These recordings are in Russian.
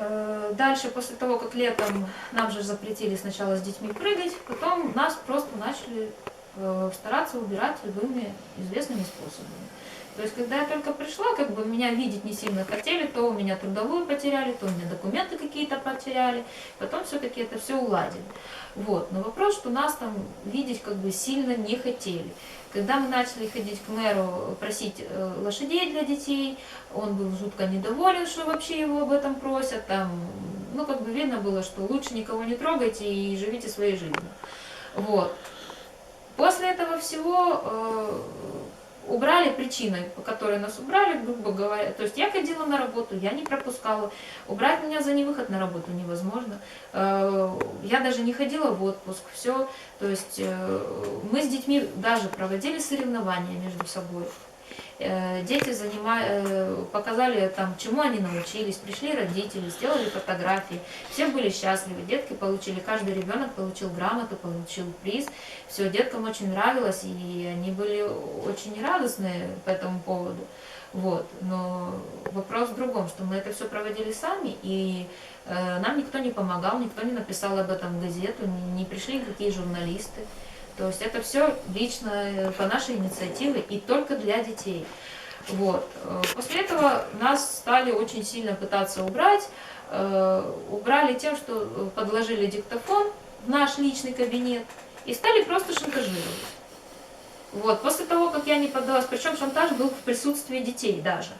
Э, Дальше, после того, как летом нам же запретили сначала с детьми прыгать, потом нас просто начали э, стараться убирать любыми известными способами. То есть, когда я только пришла, как бы меня видеть не сильно хотели, то у меня трудовую потеряли, то у меня документы какие-то потеряли, потом все-таки это все уладили. Вот. Но вопрос, что нас там видеть как бы сильно не хотели. Когда мы начали ходить к мэру просить э, лошадей для детей, он был жутко недоволен, что вообще его об этом просят. Там, ну, как бы видно было, что лучше никого не трогайте и живите своей жизнью. Вот. После этого всего э, убрали причиной, по которой нас убрали, грубо говоря. То есть я ходила на работу, я не пропускала. Убрать меня за невыход на работу невозможно. Э, Я даже не ходила в отпуск, все. То есть э, мы с детьми даже проводили соревнования между собой. Э, Дети занима- э, показали там, чему они научились, пришли родители, сделали фотографии, все были счастливы, детки получили, каждый ребенок получил грамоту, получил приз, все деткам очень нравилось, и они были очень радостны по этому поводу. Вот. Но вопрос в другом, что мы это все проводили сами, и э, нам никто не помогал, никто не написал об этом в газету, не, не пришли никакие журналисты. То есть это все лично э, по нашей инициативе и только для детей. Вот. Э, После этого нас стали очень сильно пытаться убрать. Э, Убрали тем, что подложили диктофон в наш личный кабинет и стали просто шантажировать. Вот. После того, как я не поддалась, причем шантаж был в присутствии детей даже.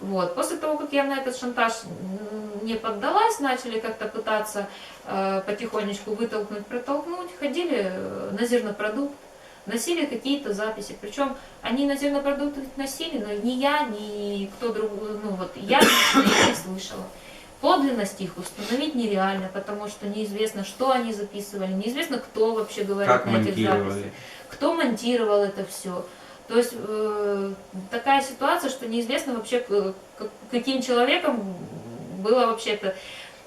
Вот. После того, как я на этот шантаж не поддалась, начали как-то пытаться э, потихонечку вытолкнуть, протолкнуть, ходили э, на зернопродукт, носили какие-то записи. Причем они на зернопродукт носили, но ни я, ни кто другой, ну вот я не слышала. Подлинность их установить нереально, потому что неизвестно, что они записывали, неизвестно, кто вообще говорит Как на этих записях кто монтировал это все. То есть э, такая ситуация, что неизвестно вообще, каким человеком было вообще это.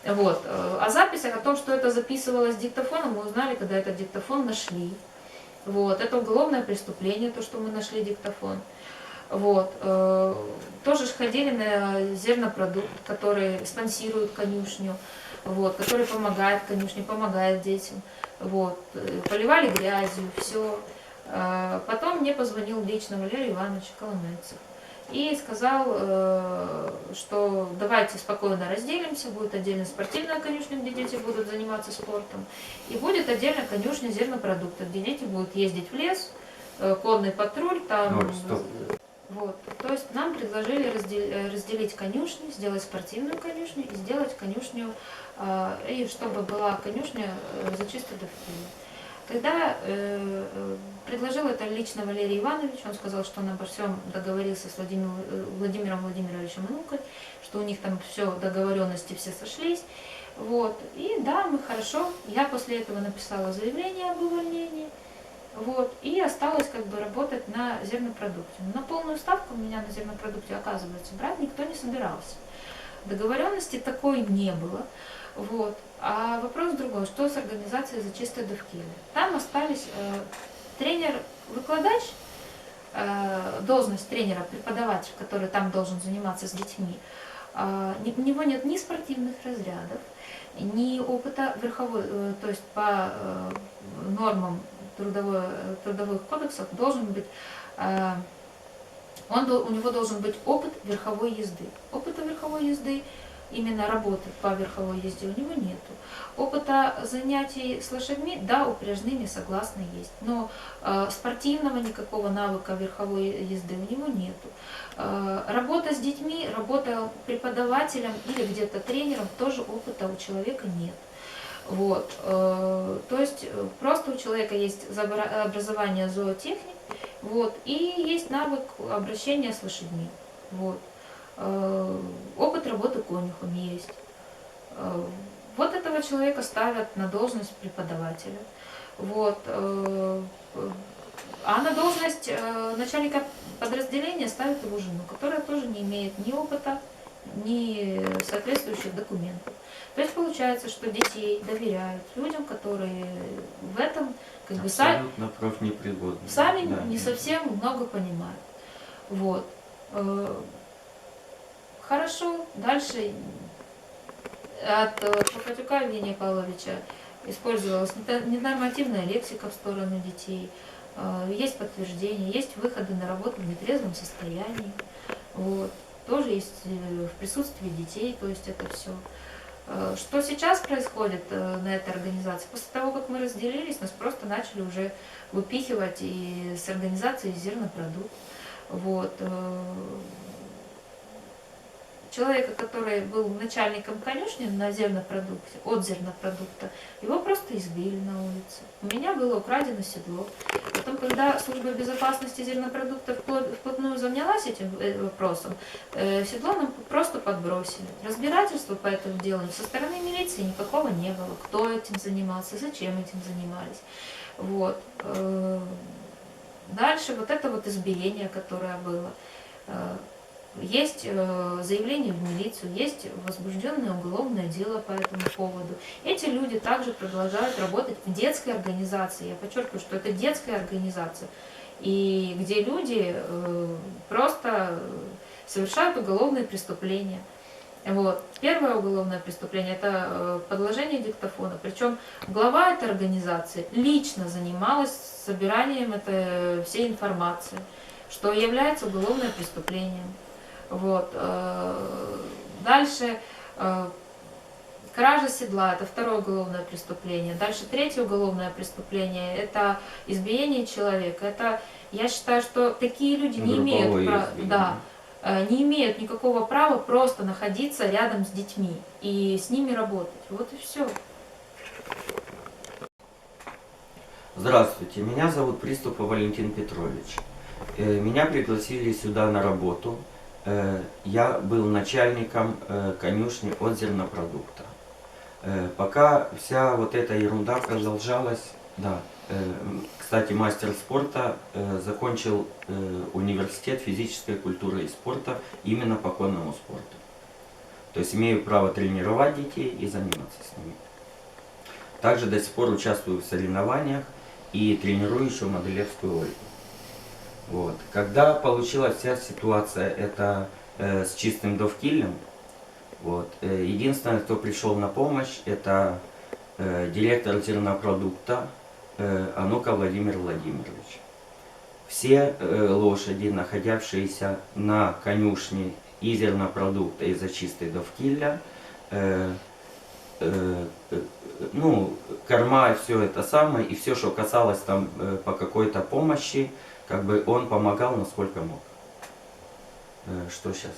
Вот. Э, О записях, о том, что это записывалось диктофоном, мы узнали, когда этот диктофон нашли. Вот. Это уголовное преступление, то, что мы нашли диктофон. Вот. э, Тоже ходили на зернопродукт, который спонсирует конюшню, вот, который помогает конюшне, помогает детям. Вот. э, Поливали грязью, все. Потом мне позвонил лично Валерий Иванович Коломейцев и сказал, э, что давайте спокойно разделимся, будет отдельно спортивная конюшня, где дети будут заниматься спортом, и будет отдельно конюшня зернопродукта, где дети будут ездить в лес, э, конный патруль, там... Стоп. Вот. То есть нам предложили раздел- э, разделить конюшню, сделать спортивную конюшню и сделать конюшню, и чтобы была конюшня э, за чистой довкиля. Когда э, э, предложил это лично Валерий Иванович, он сказал, что он обо всем договорился с Владимиром, э, Владимиром Владимировичем Инукой, что у них там все, договоренности все сошлись. Вот. И да, мы хорошо. Я после этого написала заявление об увольнении. Вот, и осталось как бы работать на зернопродукте. Но на полную ставку меня на зернопродукте, оказывается, брать никто не собирался. Договоренности такой не было. Вот. А вопрос другой, что с организацией за чистое довкилие? Там остались э, тренер-выкладач, э, должность тренера, преподаватель, который там должен заниматься с детьми. Э, у него нет ни спортивных разрядов, ни опыта верховой, э, то есть по э, нормам трудовой, трудовых кодексов должен быть, э, он, у него должен быть опыт верховой езды. Опыта верховой езды, именно работы по верховой езде у него нету. Опыта занятий с лошадьми, да, упряжными, согласна, есть. Но э, спортивного никакого навыка верховой езды у него нету. Э, работа с детьми, работа преподавателем или где-то тренером, тоже опыта у человека нет. Вот. э, То есть э, просто у человека есть образование зоотехник, вот, и есть навык обращения с лошадьми. Вот. Э, Опыт работы конюхом есть. Э, Вот этого человека ставят на должность преподавателя. Вот. э, А на должность начальника подразделения ставят его жену, которая тоже не имеет ни опыта, ни соответствующих документов. То есть получается, что детей доверяют людям, которые в этом как бы сами, сами Да. не совсем много понимают. Вот. Э, Хорошо, дальше от э, Пахатюка Евгения Павловича использовалась ненормативная лексика в сторону детей, э, есть подтверждение, есть выходы на работу в нетрезвом состоянии. Вот. Тоже есть э, в присутствии детей, то есть это все. Что сейчас происходит э, на этой организации? После того, как мы разделились, нас просто начали уже выпихивать и с организации зернопродукт. Вот. Человека, который был начальником конюшни на зернопродукте, от зернопродукта, его просто избили на улице. У меня было украдено седло. Потом, когда служба безопасности зернопродуктов впло- вплотную занялась этим э, вопросом, э, седло нам просто подбросили. Разбирательства по этому делу со стороны милиции никакого не было. Кто этим занимался, зачем этим занимались. Вот. Э, Дальше вот это вот избиение, которое было. Есть э, заявление в милицию, есть возбужденное уголовное дело по этому поводу. Эти люди также продолжают работать в детской организации. Я подчеркиваю, что это детская организация. И где люди э, просто совершают уголовные преступления. Вот. Первое уголовное преступление – это э, подложение диктофона. Причем глава этой организации лично занималась собиранием этой всей информации, что является уголовным преступлением. Вот. э, Дальше э, кража седла – это второе уголовное преступление. Дальше третье уголовное преступление – это избиение человека. Это, я считаю, что такие люди не имеют права, да, э, не имеют никакого права просто находиться рядом с детьми и с ними работать. Вот и все. Здравствуйте, меня зовут Приступов Валентин Петрович. Меня пригласили сюда на работу. Э, Я был начальником э, конюшни от зернопродукта. Э, Пока вся вот эта ерунда продолжалась, да, кстати, мастер спорта закончил университет физической культуры и спорта именно по конному спорту. То есть имею право тренировать детей и заниматься с ними. Также до сих пор участвую в соревнованиях и тренирую еще Моделевскую Ольгу. Вот. Когда получилась вся ситуация это э, с чистым довкилем, вот, э, единственное, кто пришел на помощь, это э, директор зернопродукта э, Анука Владимир Владимирович. Все э, лошади, находившиеся на конюшне и зернопродукта, и за чистой довкилля, э, э, э, ну, корма, все это самое, и все, что касалось там э, по какой-то помощи, как бы он помогал, насколько мог. Э, что сейчас?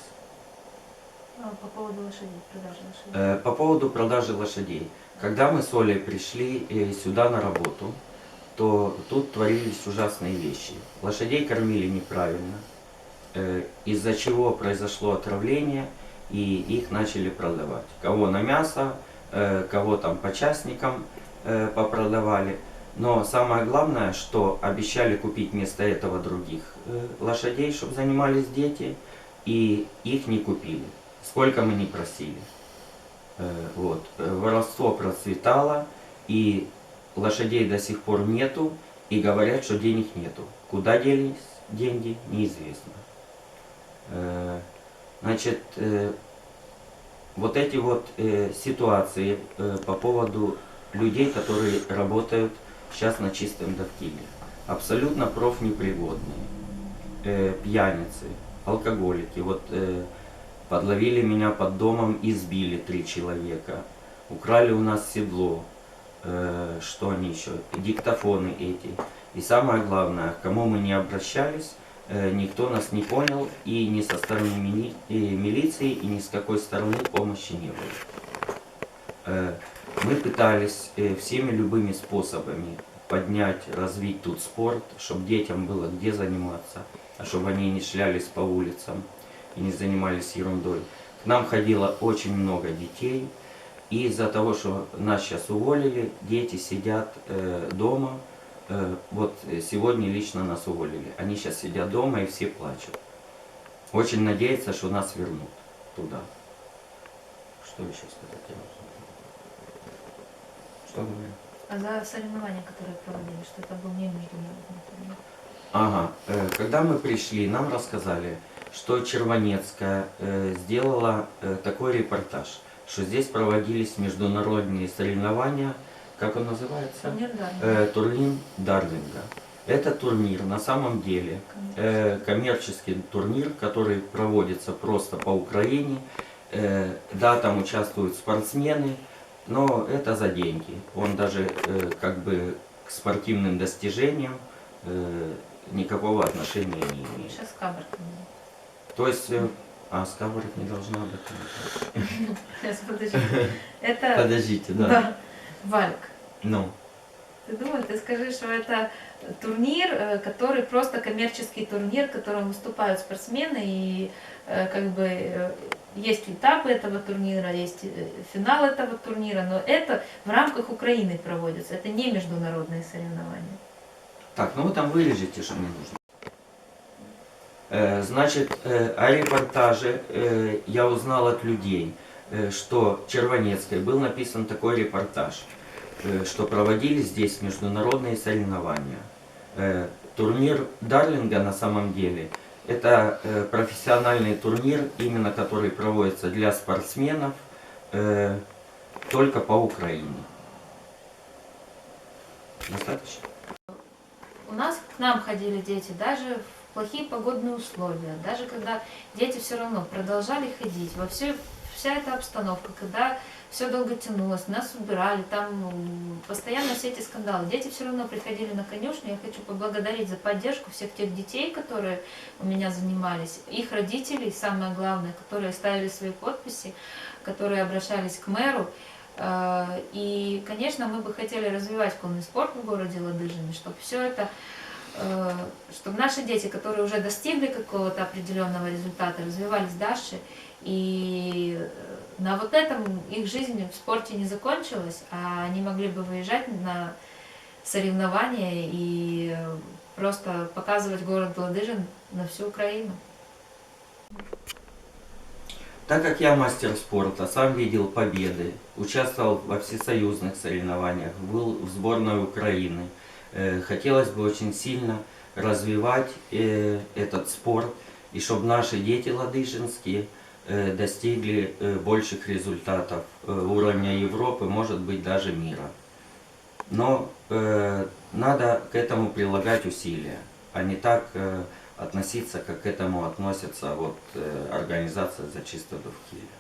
А, По поводу лошадей, продажи лошадей. Э, По поводу продажи лошадей. Когда мы с Олей пришли э, сюда на работу, то тут творились ужасные вещи. Лошадей кормили неправильно, из-за чего произошло отравление, и их начали продавать. Кого на мясо, кого там по частникам попродавали. Но самое главное, что обещали купить вместо этого других э, лошадей, чтобы занимались дети, и их не купили. Сколько мы не просили. Э, Вот. Воровство процветало, и лошадей до сих пор нету, и говорят, что денег нету. Куда делись деньги, неизвестно. Э, Значит, вот эти вот ситуации по поводу людей, которые работают сейчас на чистом довкиле, абсолютно профнепригодные, э, пьяницы, алкоголики. Вот э, подловили меня под домом, избили три человека, украли у нас седло, э, что они еще, диктофоны эти. И самое главное, к кому мы не обращались, э, никто нас не понял, и ни со стороны мини- и милиции, и ни с какой стороны помощи не было. Э, Мы пытались э, всеми любыми способами поднять, развить тут спорт, чтобы детям было где заниматься, а чтобы они не шлялись по улицам и не занимались ерундой. К нам ходило очень много детей, и из-за того, что нас сейчас уволили, дети сидят э, дома. Э, вот э, сегодня лично нас уволили. Они сейчас сидят дома и все плачут. Очень надеются, что нас вернут туда. Что еще сказать? Что говорю? А за соревнования, которые проводили, что это был не международный турнир. Ага, э, когда мы пришли, нам рассказали, что Червонецкая э, сделала э, такой репортаж, что здесь проводились международные соревнования, как он называется? Турнир, да. Э, турнир Дарлинга. Это турнир на самом деле э, коммерческий турнир, который проводится просто по Украине. Да, там участвуют спортсмены, но это за деньги. Он даже э, как бы к спортивным достижениям э, никакого отношения не имеет. Сейчас кабр. То есть, э, а Скабарев не должна об этом. знать. Сейчас, подожди. Это, Подождите, да. да, Вальк. Ну, Ты думаешь, ты скажи, что это турнир, э, который просто коммерческий турнир, в котором выступают спортсмены, и э, как бы э, есть этапы этого турнира, есть э, финал этого турнира, но это в рамках Украины проводится, это не международные соревнования. так, ну вы там вырежете, что мне нужно. Э, Значит, э, о репортаже э, я узнал от людей, что в Червонецкой был написан такой репортаж, что проводились здесь международные соревнования. Турнир Дарлинга на самом деле это э, профессиональный турнир, именно который проводится для спортсменов э, только по Украине. Достаточно? У нас к нам ходили дети даже в плохие погодные условия, даже когда дети все равно продолжали ходить, во все, вся эта обстановка, когда все долго тянулось, нас убирали, там постоянно все эти скандалы. Дети все равно приходили на конюшню. Я хочу поблагодарить за поддержку всех тех детей, которые у меня занимались, их родителей, самое главное, которые ставили свои подписи, которые обращались к мэру. Э, И, конечно, мы бы хотели развивать конный спорт в городе Ладыжине, чтобы все это, э, чтобы наши дети, которые уже достигли какого-то определенного результата, развивались дальше. И на вот этом их жизнь в спорте не закончилась, а они могли бы выезжать на соревнования и просто показывать город Ладыжин на всю Украину. Так как я мастер спорта, сам видел победы, участвовал во всесоюзных соревнованиях, был в сборной Украины, э, хотелось бы очень сильно развивать э, этот спорт, и чтобы наши дети ладыжинские достигли э, больших результатов э, уровня Европы, может быть даже мира. Но э, надо к этому прилагать усилия, а не так э, относиться, как к этому относится вот, э, организация «За чистоту в Киеве».